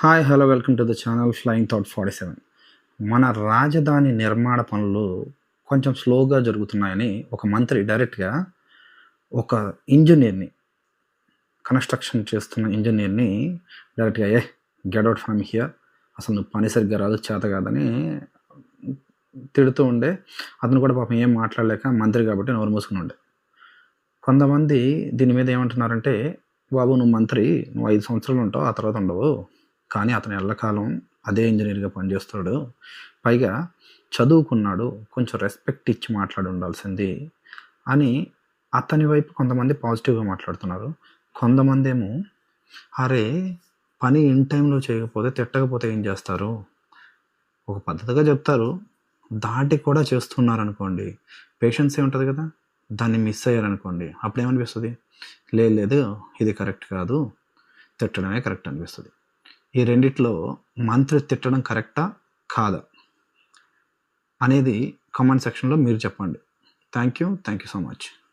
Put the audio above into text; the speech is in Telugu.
Hi hello welcome to the channel flying thought forty seven. మన రాజధాని నిర్మాణ పనులు కొంచెం స్లోగా జరుగుతున్నాయని ఒక మంత్రి డైరెక్ట్గా ఒక ఇంజనీర్ని కన్స్ట్రక్షన్ చేస్తున్న ఇంజనీర్ని డైరెక్ట్గా ఏ గెట్ అవుట్ ఫ్రమ్ హియర్ అసలు నువ్వు పని సరిగ్గా రాదు చేత కాదని తిడుతూ ఉండే. అతను కూడా పాపం ఏం మాట్లాడలేక మంత్రి కాబట్టి నోరు మూసుకుని ఉండే. కొంతమంది దీని మీద ఏమంటున్నారంటే బాబు నువ్వు మంత్రి నువ్వు ఐదు సంవత్సరాలు ఉంటావు ఆ తర్వాత ఉండవు. కానీ అతను ఎల్లకాలం అదే ఇంజనీర్గా పనిచేస్తాడు. పైగా చదువుకున్నాడు కొంచెం రెస్పెక్ట్ ఇచ్చి మాట్లాడి ఉండాల్సింది అని అతని వైపు కొంతమంది పాజిటివ్గా మాట్లాడుతున్నారు. కొంతమంది ఏమో అరే పని ఇన్ టైంలో చేయకపోతే తిట్టకపోతే ఏం చేస్తారు? ఒక పద్ధతిగా చెప్తారు దాటి కూడా చేస్తున్నారు అనుకోండి పేషెన్స్ ఉంటుంది కదా దాన్ని మిస్ అయ్యారనుకోండి అప్పుడు ఏమనిపిస్తుంది లేదు లేదు ఇది కరెక్ట్ కాదు తిట్టడమే కరెక్ట్ అనిపిస్తుంది. ఈ రెండిట్లో మంత్రి తిట్టడం కరెక్టా? కాదా? అనేది కామెంట్ సెక్షన్లో మీరు చెప్పండి. Thank you thank you so much